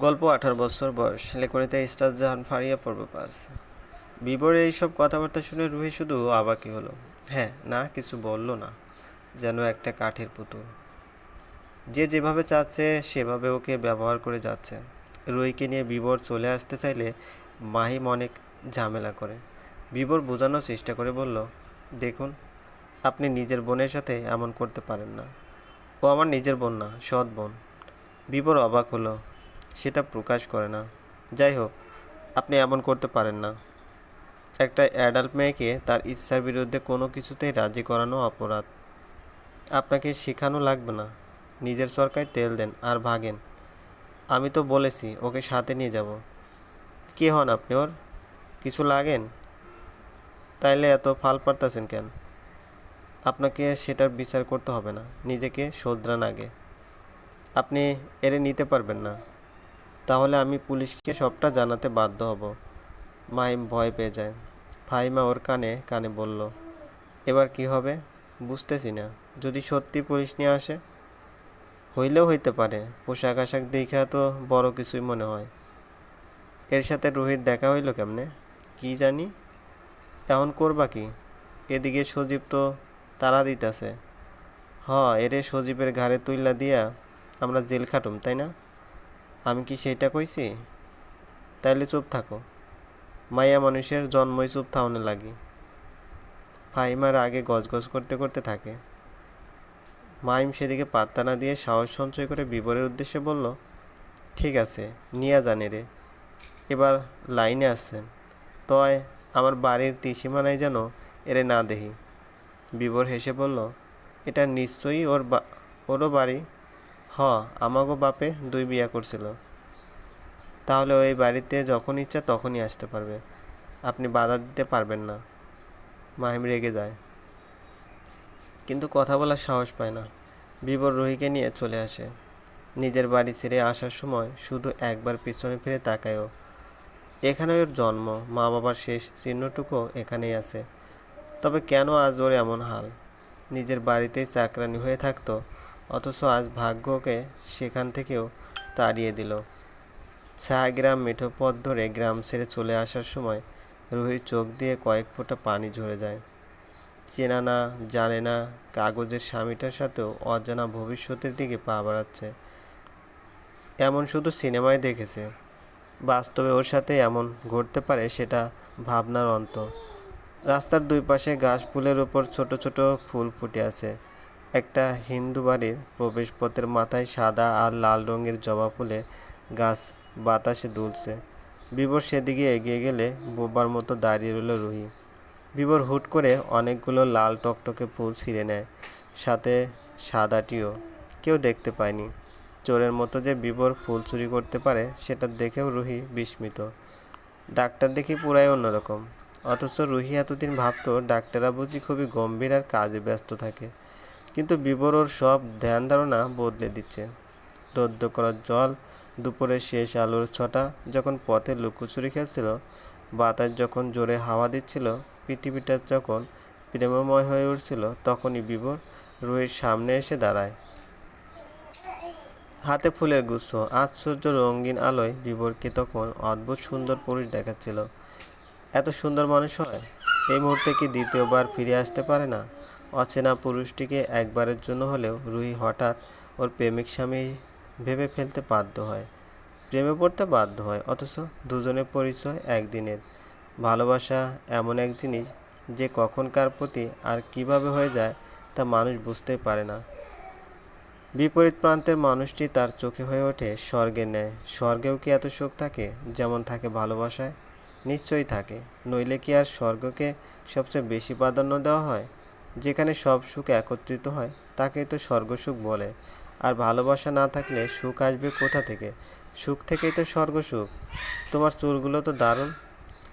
গল্প আঠারো বছর বয়স। লেখনিতে স্টার জাহান ফারিয়া পর্ব পাস। বিবরের এইসব কথাবার্তা শুনে রুহি শুধু অবাকই হলো। হ্যাঁ না, কিছু বলল না, যেন একটা কাঠের পুতুল। যে যেভাবে চাচ্ছে, সেভাবে ওকে ব্যবহার করে যাচ্ছে। রুহিকে নিয়ে বিবর চলে আসতে চাইলে মাহিম অনেক ঝামেলা করে। বিবর বোঝানোর চেষ্টা করে বলল, দেখুন, আপনি নিজের বোনের সাথে এমন করতে পারেন না। ও আমার নিজের বোন না, সৎ বোন। বিবর অবাক হলো সেটা প্রকাশ করে না। যাই হোক, আপনি এমন করতে পারেন না। একটা অ্যাডাল্ট মেয়েকে তার ইচ্ছার বিরুদ্ধে কোনো কিছুতেই রাজি করানো অপরাধ। আপনাকে শেখানো লাগবে না। নিজের সরকায় তেল দেন আর ভাগেন। আমি তো বলেছি, ওকে সাথে নিয়ে যাব। কে হন আপনি ওর? কিছু লাগেন? তাইলে এত ফাল পারতেছেন কেন? আপনাকে সেটার বিচার করতে হবে না। নিজেকে শোধরান আগে। আপনি এরে নিতে পারবেন না। তাহলে আমি পুলিশকে সবটা জানাতে বাধ্য হব। মাহিম ভয় পেয়ে যায়। ফাহিমা ওর কানে কানে বলল, এবার কি হবে? বুঝতেছি না। যদি সত্যি পুলিশ নিয়ে আসে? হইলেও হইতে পারে। পোশাক আশাক দেখা তো বড় কিছুই মনে হয়। এর সাথে রোহিত দেখা হইল কেমনে? কি জানি? এখন করবা কি? এদিকে সজীব তো তারা দিতেছে। হ, এরে সজীবের ঘাড়ে তুইলা দিয়া আমরা জেল খাটুম, তাই না? আমি কি সেইটা কইছি? তাইলে চুপ থাকো। মাইয়া মানুষের জন্মই চুপ থাউনে লাগি। ফাহিমার আগে গজগজ করতে করতে থাকে। মাইম সেদিকে পাত্তা না দিয়ে সাহস সঞ্চয় করে বিবরের উদ্দেশ্যে বলল, ঠিক আছে, নিয়া জানে রে। এবার লাইনে আসছেন। তয় আমার বাড়ির ত্রিসীমানায় যেন এরে না দেহি বিবর হেসে বলল, এটা নিশ্চয়ই ওর বা, ওরও বাড়ি? হ, আমাগো বাপে দুই বিয়া করছিল। তাহলে ওই বাড়িতে যখন ইচ্ছা তখনই আসতে পারবে। আপনি বাধা দিতে পারবেন না। মাহিম রেগে যায়। কিন্তু কথা বলার সাহস পায় না। বিবর রুহিকে নিয়ে চলে আসে। নিজের বাড়ি ছেড়ে আসার সময় শুধু একবার পিছনে ফিরে তাকায়ও। এখানে ওর জন্ম মা বাবার শেষ চিহ্নটুকু এখানেই আছে। তবে কেন আজ ওর এমন হাল? নিজের বাড়িতেই চাকরানি হয়ে থাকতো। অথচ আজ ভাগ্যকে সেখান থেকেও তাড়িয়ে দিল। ছায়াগ্রাম মেঠো পথ ধরে গ্রাম ছেড়ে চলে আসার সময় রুহির চোখ দিয়ে কয়েক ফোঁটা পানি ঝরে যায়। চেনা না, জানে না, কাগজের স্বামীটার সাথেও অজানা ভবিষ্যতের দিকে পা বাড়াচ্ছে। এমন শুধু সিনেমায় দেখেছে। বাস্তবে ওর সাথে এমন ঘটতে পারে সেটা ভাবনার অন্ত। রাস্তার দুই পাশে ঘাস ফুলের উপর ছোট ছোট ফুল ফুটে আছে। একটা হিন্দু বাড়ির প্রবেশপথের মাথায় সাদা আর লাল রঙের জবা ফুলে গাছ বাতাসে দুলছে। বিবর সেদিকে এগিয়ে গেলে বোবার মতো দাঁড়িয়ে রইল রুহি। বিবর হুট করে অনেকগুলো লাল টকটকে ফুল ছিঁড়ে নেয়, সাথে সাদাটিও। কেউ দেখতে পায়নি। চোরের মতো যে বিবর ফুল চুরি করতে পারে, সেটা দেখেও রুহি বিস্মিত। ডাক্তার দেখি পুরাই অন্যরকম। অথচ রুহি এতদিন ভাবত ডাক্তাররা বুঝি খুবই গম্ভীর আর কাজে ব্যস্ত থাকে। কিন্তু বিবর ওর সব ধ্যান ধারণা বদলে দিচ্ছে। দদ্য করার জল দুপুরের শেষ আলোর ছটা, যখন পথে লুকোচুরি খেলছিল, বাতাস যখন জোরে হাওয়া দিচ্ছিল, পৃথিবীটা যখন প্রেমময় হয়ে উঠছিল, তখনই বিবর রুহির সামনে এসে দাঁড়ায়। হাতে ফুলের গুচ্ছ, আশ্চর্য রঙিন আলোয় বিবরকে তখন অদ্ভুত সুন্দর পুরুষ দেখাচ্ছিল। এত সুন্দর মানুষ হয়? এই মুহূর্তে কি দ্বিতীয়বার ফিরে আসতে পারে না? অচেনা পুরুষটিকে একবারের জন্য হলেও রুহি হঠাৎ ওর প্রেমিক স্বামী ভেবে ফেলতে বাধ্য হয়। প্রেমে পড়তে বাধ্য হয়, অথচ দুজনের পরিচয় একদিনের। ভালোবাসা এমন এক জিনিস যে কখন কার প্রতি আর কীভাবে হয়ে যায় তা মানুষ বুঝতেই পারে না। বিপরীত প্রান্তের মানুষটি তার চোখে হয়ে ওঠে স্বর্গের ন্যায়। স্বর্গেও কি এত সুখ থাকে? যেমন থাকে ভালোবাসায়, নিশ্চয়ই থাকে। নইলে কি আর স্বর্গকে সবচেয়ে বেশি প্রাধান্য দেওয়া হয়? যেখানে সব সুখ একত্রিত হয়, তাকেই তো স্বর্গসুখ বলে। আর ভালোবাসা না থাকলে সুখ আসবে কোথা থেকে? সুখ থেকেই তো স্বর্গসুখ। তোমার চুলগুলো তো দারুণ।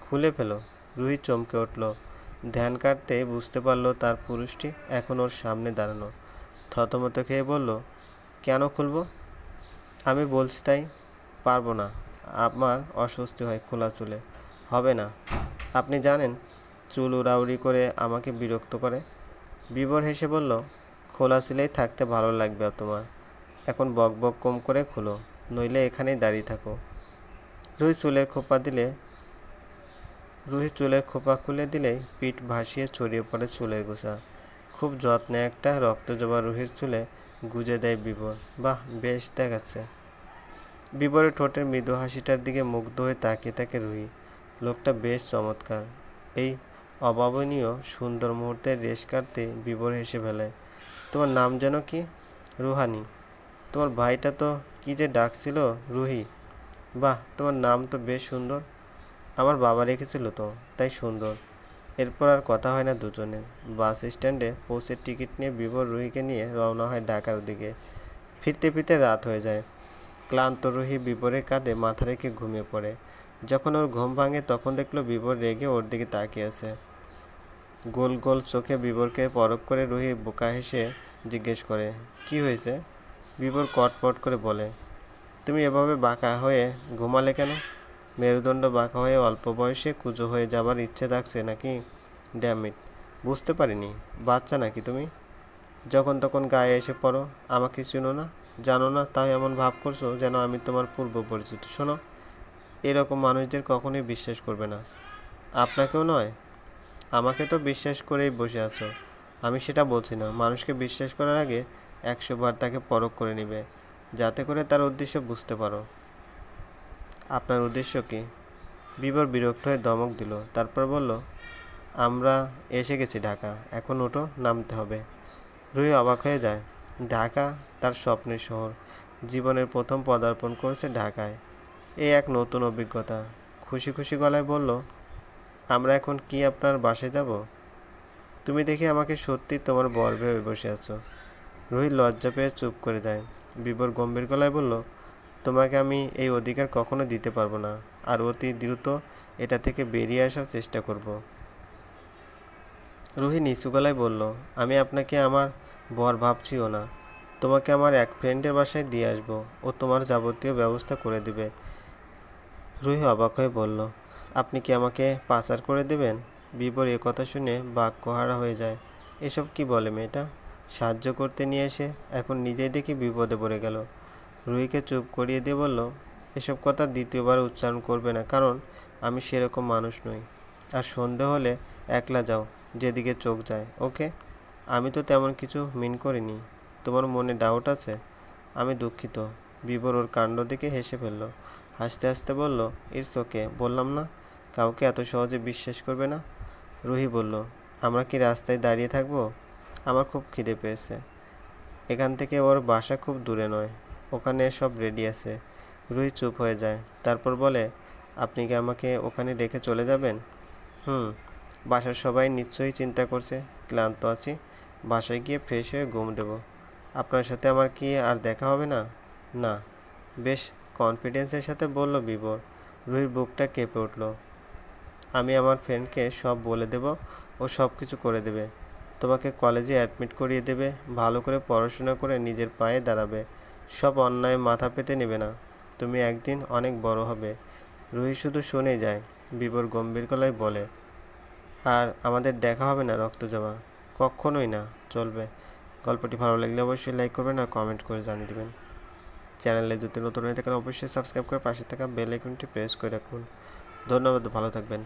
খুলে ফেলো। রুহি চমকে উঠল। ধ্যান কাটতে বুঝতে পারল তার পুরুষটি এখন ওর সামনে দাঁড়ানো। থতমত খেয়ে বলল, কেন খুলবো? আমি বলছি তাই। পারব না। আমার অস্বস্তি হয় খোলা চুলে। হবে না। আপনি জানেন, চুল উড়াউড়ি করে আমাকে বিরক্ত করে। বিবর হেসে বলল, খোলা চুলেই থাকতে ভালো লাগবে তোমার। এখন বক বক কম করে খুলো, নইলে এখানেই দাঁড়িয়ে থাকো। রুহি চুলের খোপা দিলে, রুহি চুলের খোপা খুলে দিলেই পিঠ ভাসিয়ে ছড়িয়ে পড়ে চুলের গোছা। খুব যত্নে একটা রক্ত রক্তজবা রুহির চুলে গুজে দেয় বিবর বাহ, বেশ দেখাচ্ছে। বিবরের ঠোঁটের মৃদু হাসিটার দিকে মুগ্ধ হয়ে তাকিয়ে থাকে রুহি। লোকটা বেশ চমৎকার। এই অভাবনীয় সুন্দর মুহূর্তের রেশ কাটতে বিবর হেসে ফেলে। তোমার নাম যেন কি? রুহানি। তোমার ভাইটা তো কি যে ডাকছিল? রুহি। বাহ, তোমার নাম তো বেশ সুন্দর। আমার বাবা রেখেছিল তো, তাই সুন্দর। এরপর আর কথা হয় না দুজনের। বাস স্ট্যান্ডে পৌঁছে টিকিট নিয়ে বিবর রুহিকে নিয়ে রওনা হয় ঢাকার দিকে। ফিরতে ফিরতে রাত হয়ে যায়। ক্লান্ত রুহি বিবরের কাঁধে মাথা রেখে ঘুমিয়ে পড়ে। যখন ওর ঘুম ভাঙে, তখন দেখল বিবর রেগে ওর দিকে তাকিয়ে আছে। গোল গোল চোখে বিবরকে পরখ করে রুহি বোকা হেসে জিজ্ঞেস করে, কি হয়েছে? বিবর কটপট করে বলে, তুমি এভাবে বাঁকা হয়ে ঘুমালে কেন? মেরুদণ্ড বাঁকা হয়ে অল্প বয়সে কুজো হয়ে যাবার ইচ্ছে থাকছে নাকি? ড্যামিট বুঝতে পারিনি। বাচ্চা নাকি তুমি? যখন তখন গায়ে এসে পড়ো, আমাকে চিনো না, জানো না তাই এমন ভাব করছ যেন আমি তোমার পূর্ব পরিচিত শোনো এরকম মানুষদের কখনোই বিশ্বাস করবে না। আপনাকেও নয়। আমাকে তো বিশ্বাস করেই বসে আছো। আমি সেটা বলছি না। মানুষকে বিশ্বাস করার আগে একশো বার তাকে পরখ করে নেবে, যাতে করে তার উদ্দেশ্য বুঝতে পারো। আপনার উদ্দেশ্য কি? বিবর বিরক্ত হয়ে দমক দিল। তারপর বলল, আমরা এসে গেছি ঢাকা। এখন ওটো নামতে হবে। রুহি অবাক হয়ে যায়। ঢাকা তার স্বপ্নের শহর। জীবনের প্রথম পদার্পণ করেছে ঢাকায়। এ এক নতুন অভিজ্ঞতা। খুশি খুশি গলায় বলল, আমরা এখন কি আপনার বাসায় যাব? তুমি দেখি আমাকে সত্যি তোমার বর ভেবে বসে আছো। রুহি লজ্জা পেয়ে চুপ করে দেয় বিবর গম্ভীর গলায় বলল, তোমাকে আমি এই অধিকার কখনো দিতে পারব না। আর অতি দ্রুত এটা থেকে বেরিয়ে আসার চেষ্টা করব। রুহি নিচু গলায় বলল, আমি আপনাকে আমার বর ভাবছিও না। তোমাকে আমার এক ফ্রেন্ডের বাসায় দিয়ে আসব। ও তোমার যাবতীয় ব্যবস্থা করে দেবে। রুহি অবাক হয়ে বলল, আপনি কি আমাকে পাচার করে দেবেন? বিবর এ কথা শুনে বাক্যহারা হয়ে যায়। এসব কি বলে মেয়েটা? সাহায্য করতে নিয়ে এসে এখন নিজেই দেখি বিপদে পড়ে গেল। রুহিকে চুপ করিয়ে দিয়ে বলল, এসব কথা দ্বিতীয়বার উচ্চারণ করবে না, কারণ আমি সেরকম মানুষ নই। আর সন্ধে হলে একলা যাও, যেদিকে চোখ যায়, ওকে? আমি তো তেমন কিছু মিন করিনি। তোমার মনে ডাউট আছে? আমি দুঃখিত। বিবর ওর কাণ্ড দেখে হেসে ফেলল। হাসতে হাসতে বলল ইটস ওকে, বললাম না। কাউকে এত সহজে বিশ্বাস করবে না? রুহি বলল, আমরা কি রাস্তায় দাঁড়িয়ে থাকব? আমার খুব খিদে পেয়েছে। এখান থেকে ওর বাসা খুব দূরে নয়, ওখানে সব রেডি আছে। রুহি চুপ হয়ে যায়, তারপর বলে, আপনি কি আমাকে ওখানে রেখে চলে যাবেন? হুম, বাসার সবাই নিশ্চয়ই চিন্তা করছে, ক্লান্ত আছি, বাসায় গিয়ে ফ্রেশ হয়ে ঘুম দেব। আপনার সাথে আমার কি আর দেখা হবে না? না। বেশ কনফিডেন্সের সাথে বলল বিবর রুহির বুকটা কেঁপে উঠল। আমি আমার ফ্রেন্ডকে সব বলে দেব ও সব কিছু করে দেবে। তোমাকে কলেজে অ্যাডমিট করিয়ে দেবে, ভালো করে পড়াশোনা করে নিজের পায়ে দাঁড়াবে। সব অন্যায় মাথা পেতে নেবে না। তুমি একদিন অনেক বড় হবে রুহি শুধু শুনে যায়। বিবর গম্ভীর গলায় বলে, আর আমাদের দেখা হবে না রক্ত জমা কখনোই না। চলবে। গল্পটি ভালো লাগলে অবশ্যই লাইক করবেন আর কমেন্ট করে জানিয়ে দেবেন। চ্যানেলে যদি নতুন হয়ে থাকেন, অবশ্যই সাবস্ক্রাইব করে পাশে থাকা বেল আইকনটি প্রেস করে রাখুন। ধন্যবাদ, ভালো থাকবেন।